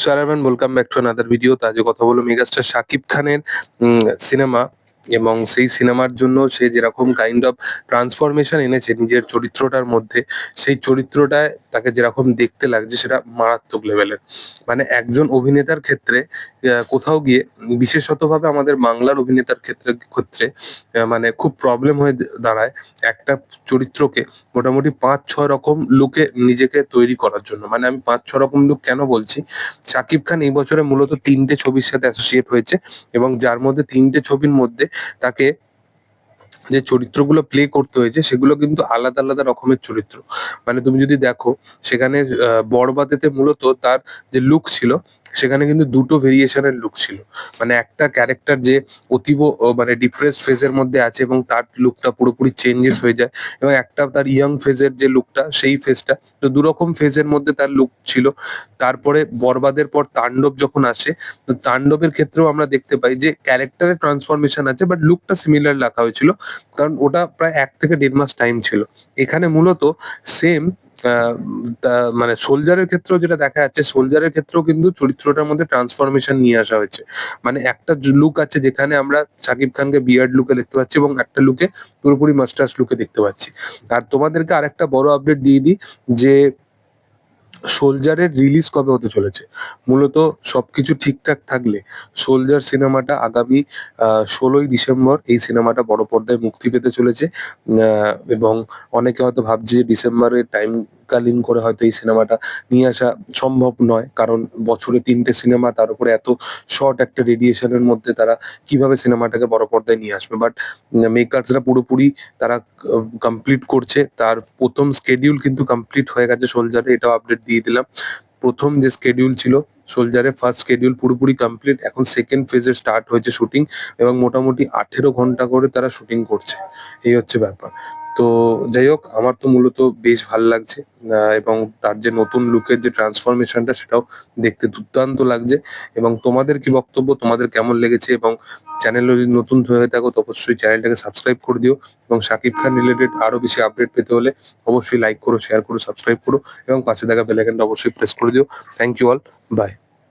সারাবান welcome back to another video তো আজকে কথা বলব মেগাস্টার শাকিব খানের সিনেমা এবং সেই সিনেমার জন্য সে যেরকম কাইন্ড অফ ট্রান্সফরমেশন এনেছে নিজের চরিত্রটার মধ্যে, সেই চরিত্রটায় তাকে যেরকম দেখতে লাগছে সেটা মারাত্মক লেভেলের মানে একজন অভিনেতার ক্ষেত্রে কোথাও গিয়ে, বিশেষতভাবে আমাদের বাংলার অভিনেতার ক্ষেত্রে ক্ষেত্রে মানে খুব প্রবলেম হয়ে দাঁড়ায় একটা চরিত্রকে মোটামুটি পাঁচ ছ রকম লুকে নিজেকে তৈরি করার জন্য। মানে আমি পাঁচ ছ রকম লুক কেন বলছি? শাকিব খান এই বছরে মূলত তিনটে ছবির সাথে অ্যাসোসিয়েট হয়েছে এবং যার মধ্যে তিনটে ছবির মধ্যে তাকে যে চরিত্রগুলো প্লে করতে হয়েছে, সেগুলো কিন্তু আলাদা আলাদা রকমের চরিত্র। মানে তুমি যদি দেখো, সেখানে বড়বাতেতে মূলত তার যে লুক ছিল, সেখানে কিন্তু দুটো ভেরিয়েশনের লুক ছিল। মানে একটা ক্যারেক্টার যে অতীব মানে ডিপ্রেস ফেজের মধ্যে আছে এবং তার লুকটা পুরোপুরি চেঞ্জেস হয়ে যায় এবং একটা তার ইয়াং ফেজের যে লুকটা সেই ফেজটা তো দুরকম ফেজের মধ্যে তার লুক ছিল। তারপরে বরবাদের পর তাণ্ডব যখন আসে, তো তাণ্ডবের ক্ষেত্রেও আমরা দেখতে পাই যে ক্যারেক্টারের ট্রান্সফরমেশন আছে বাট লুকটা সিমিলার রাখা হয়েছিল। কারণ ওটা প্রায় এক থেকে দেড় মাস টাইম ছিল। এখানে মূলত সেম মানে সোলজারের ক্ষেত্রেও যেটা দেখা যাচ্ছে সোলজারের ক্ষেত্রেও কিন্তু চরিত্রটার মধ্যে ট্রান্সফরমেশন নিয়ে আসা হয়েছে। মানে একটা লুক আছে যেখানে আমরা শাকিব খানকে বিয়ার্ড লুকে দেখতে পাচ্ছি এবং একটা লুকে পুরোপুরি মাস্টার্স লুকে দেখতে পাচ্ছি। আর তোমাদেরকে আরেকটা বড় আপডেট দিয়ে দিই যে সোলজারের রিলিজ কবে হতে চলেছে? মূলত সবকিছু ঠিকঠাক থাকলে সোলজার সিনেমাটা আগামী ষোলোই ডিসেম্বর এই সিনেমাটা বড় পর্দায় মুক্তি পেতে চলেছে। এবং অনেকে হয়তো ভাবছে যে ডিসেম্বরের টাইমকালীন করে হয়তো এই সিনেমাটা নিয়ে আসা সম্ভব নয়। কারণ বছরে তিনটে সিনেমা, তার উপরে এত শর্ট একটা রেডিয়েশনের মধ্যে তারা কীভাবে সিনেমাটাকে বড় পর্দায় নিয়ে আসবে? বাট মেকার্সরা পুরোপুরি তারা কমপ্লিট করছে। তার প্রথম স্কেডিউল কিন্তু কমপ্লিট হয়ে গেছে সোলজারে, এটাও আপডেট দিয়ে দিলাম। প্রথম যে স্কেডিউল ছিল সোলজারের ফার্স্ট স্কেডিউল পুরোপুরি কমপ্লিট এখন সেকেন্ড ফেজে স্টার্ট হয়েছে শুটিং এবং মোটামুটি আঠেরো ঘণ্টা করে তারা শুটিং করছে। এই হচ্ছে ব্যাপার। তো যাই হোক, আমার তো মূলত বেশ ভালো লাগছে এবং তার যে নতুন লুকের যে ট্রান্সফরমেশনটা সেটাও দেখতে দুর্দান্ত লাগছে, এবং তোমাদের কি বক্তব্য, তোমাদের কেমন লেগেছে, এবং চ্যানেল যদি নতুন হয়ে থাকো, তো অবশ্যই চ্যানেলটাকে সাবস্ক্রাইব করে দিও, এবং শাকিব খান রিলেটেড আরও বেশি আপডেট পেতে হলে অবশ্যই লাইক করো শেয়ার করো সাবস্ক্রাইব করো, এবং পাশে থাকা বেল আইকনটা অবশ্যই প্রেস করে দিও। Thank you all by